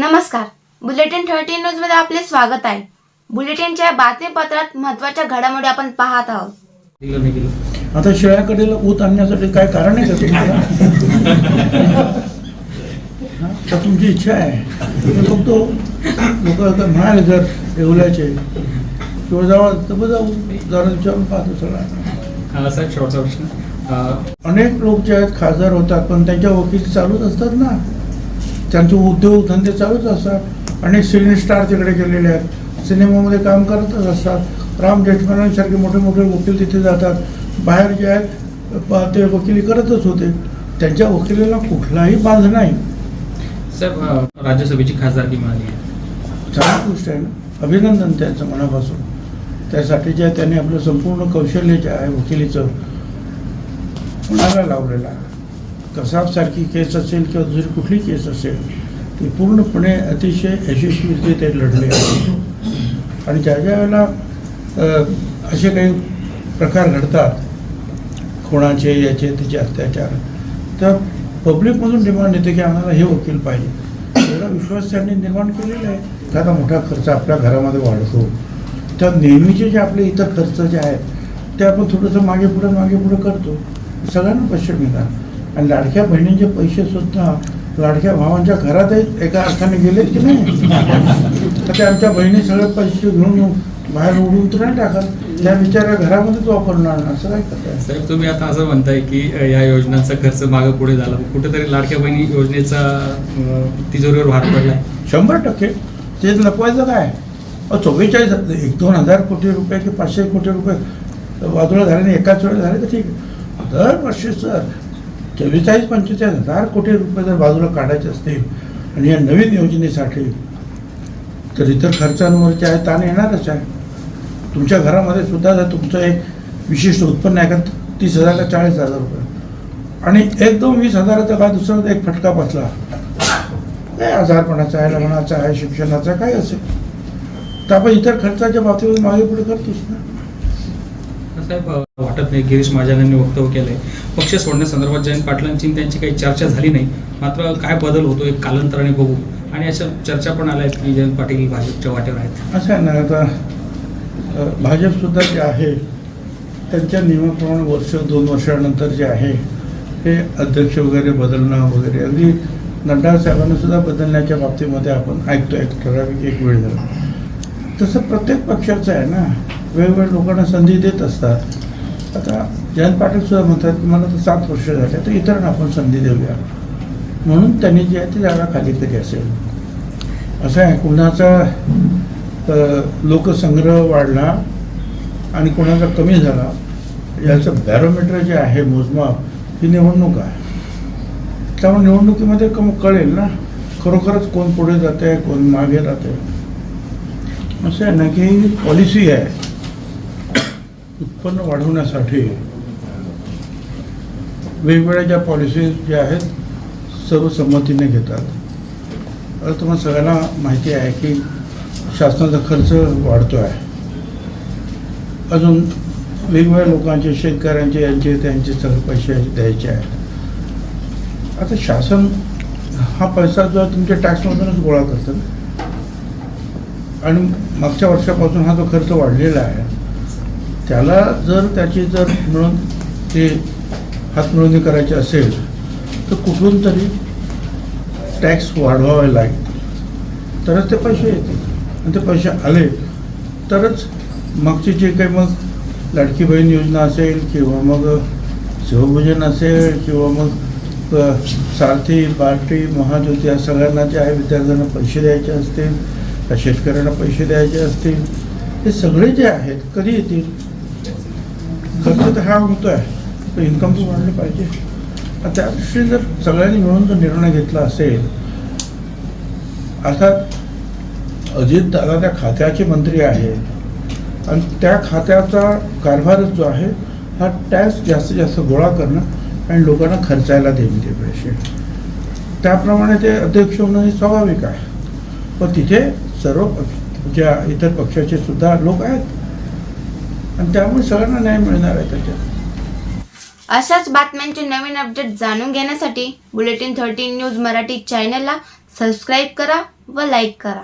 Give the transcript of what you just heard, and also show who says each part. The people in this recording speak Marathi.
Speaker 1: नमस्कार. बुलेटिन थर्टीन न्यूजमध्ये आपले स्वागत आहे. बुलेटिनच्या बातमीपत्रात महत्त्वाच्या घडामोडी आपण पाहत आहोत.
Speaker 2: आता शेळ्याकडेला ऊत आणण्यासाठी काय कारण आहे का तुम्हाला? तर तुमची इच्छा आहे. फक्त लोक आता म्हणाले जर येवल्याचे. किंवा जावा तर जाऊ. जरा विचारून पाहतो सगळा.
Speaker 3: साहेब शेवटचा प्रश्न.
Speaker 2: अनेक लोक जे आहेत खासदार होतात पण त्यांच्या वकील चालूच असतात ना. त्यांचे उद्योग धंदे चालूच असतात. अनेक सिने स्टार तिकडे गेलेले आहेत. सिनेमामध्ये काम करतच असतात. राम जेठमलांसारखे मोठे मोठे वकील तिथे जातात. बाहेर जे आहेत ते वकिली करतच होते. त्यांच्या वकिलीला कुठलाही बांध नाही.
Speaker 3: साहेब राज्यसभेची खासदारकी मिळाली आहे.
Speaker 2: चांगली गोष्ट आहे ना. अभिनंदन त्यांचं मनापासून. त्यासाठी जे त्यांनी आपलं संपूर्ण कौशल्य जे आहे वकिलीचं कुणाला लावलेलं आहे? कसाबसारखी केस असेल किंवा दुसरी कुठली केस असेल ती पूर्णपणे अतिशय यशस्वीरित्या ते लढले. आहेत आणि ज्या ज्या वेळेला असे काही प्रकार घडतात कोणाचे याचे त्याचे अत्याचार तर पब्लिकमधून डिमांड येते की आम्हाला हे वकील पाहिजे. एवढा विश्वास त्यांनी निर्माण केलेला आहे. एखादा मोठा खर्च आपल्या घरामध्ये वाढतो. तर नेहमीचे जे आपले इतर खर्च जे आहेत ते आपण थोडंसं मागे पुढे मागे पुढे करतो. सगळ्यांना पैसे मिळणार आणि लाडक्या बहिणींचे पैसे सुद्धा लाडक्या भावांच्या घरातही एका अर्थाने गेलेत की नाही? तर ते आमच्या बहिणी सगळे पैसे घेऊन बाहेर उडून तर नाही टाकत. त्या बिचाऱ्या घरामध्येच वापरणार असं काय करताय
Speaker 3: साहेब तुम्ही आता असं म्हणताय की या योजनांचा खर्च मागं पुढे झाला. कुठेतरी लाडक्या बहिणी योजनेचा तिजोरीवर भार पडलाय.
Speaker 2: शंभर टक्के. ते लपवायचं काय? चव्वेचाळीस एक दोन हजार कोटी रुपये की पाचशे कोटी रुपये बाजूला झाले एकाच वेळेला झाले तर ठीक आहे. दरवर्षी सर चव्वेचाळीस पंचेचाळीस हजार कोटी रुपये जर बाजूला काढायचे असतील आणि या नवीन योजनेसाठी तर इतर खर्चांवरचे आहे ताण येणारच आहे. तुमच्या घरामध्ये सुद्धा जर तुमचं एक विशिष्ट उत्पन्न आहे का तीस हजार का चाळीस हजार रुपये. आणि एक दोन वीस हजाराचा का दुसरा एक फटका बसला? काय आजारपणाचा आहे लग्नाचा आहे शिक्षणाचा काय असेल? तर आपण इतर खर्चाच्या बाबतीत मागे पुढे करतोच ना.
Speaker 3: साहेब वाटत नाही. गिरीश महाजनांनी वक्तव्य केलंय. पक्ष सोडण्यासंदर्भात जयंत पाटलांची त्यांची काही चर्चा झाली नाही. मात्र काय बदल होतो एक कालांतराने बघू. आणि अशा चर्चा पण आल्या आहेत की जयंत पाटील भाजपच्या वाटेवर आहेत.
Speaker 2: असं आहे ना आता भाजपसुद्धा जे आहे त्यांच्या नियमाप्रमाणे वर्ष दोन वर्षानंतर जे आहे हे अध्यक्ष वगैरे बदलणं वगैरे अगदी नड्डा साहेबांना सुद्धा बदलण्याच्या बाबतीमध्ये आपण ऐकतो एक ठराविक एक वेळ झाला. तसं प्रत्येक पक्षाचं आहे ना वेगवेगळ्या लोकांना संधी देत असतात. आता जयंत पाटील सुद्धा म्हणतात की मला तर सात वर्ष झाले तर इतरांना आपण संधी देऊया. म्हणून त्यांनी जे आहे ती जागा खाली केली असेल. असं आहे कुणाचा लोकसंग्रह वाढला आणि कोणाचा कमी झाला याचं बॅरोमीटर जे आहे मोजमाप ही निवडणूक आहे. त्यामुळे निवडणुकीमध्ये कम कळेल ना खरोखरच कोण पुढे जाते कोण मागे जाते असं आहे ना की पॉलिसी आहे. उत्पन्न वाढवण्यासाठी वेगवेगळ्या ज्या पॉलिसीज ज्या आहेत सर्वसंमतीने घेतात. आता तुम्हाला सगळ्यांना माहिती आहे की शासनाचा खर्च वाढतो आहे अजून वेगवेगळ्या लोकांचे शेतकऱ्यांचे यांचे त्यांचे सगळे पैसे द्यायचे आहेत. आता शासन हा पैसा जो तुमच्या टॅक्समधूनच गोळा करतं आणि मागच्या वर्षापासून हा जो खर्च वाढलेला आहे त्याला जर त्याची जर मिळून ते हातमिळवणी करायची असेल तर कुठून तरी टॅक्स वाढवावे लागेल. तरच ते पैसे येतील. आणि ते पैसे आले तरच मागची जे काही मग लाडकी बहीण योजना असेल किंवा मग शिवभोजन असेल किंवा मग सारथी बार्टी महाज्योती या सगळ्यांना जे आहे विद्यार्थ्यांना पैसे द्यायचे असतील त्या शेतकऱ्यांना पैसे द्यायचे असतील हे सगळे जे आहेत कधी येतील? खर्च तर हा होतो आहे तर इन्कम तर वाढलं पाहिजे त्या दृष्टीने जर सगळ्यांनी मिळून जर निर्णय घेतला असेल अर्थात अजित दादा त्या खात्याचे मंत्री आहेत आणि त्या खात्याचा कारभारच जो आहे हा टॅक्स जास्तीत जास्त गोळा करणं आणि लोकांना खर्चायला देणे ते पैसे त्याप्रमाणे ते अध्यक्ष होणं हे स्वाभाविक आहे पण तिथे सर्व पक्ष ज्या इतर पक्षाचे सुद्धा लोक आहेत आणि त्यामुळे सगळ्यांना न्याय मिळणार आहे त्याच्यात.
Speaker 1: अशाच बातम्यांचे नवीन अपडेट जाणून घेण्यासाठी बुलेटिन थर्टीन न्यूज मराठी चॅनलला सबस्क्राईब करा व लाईक करा.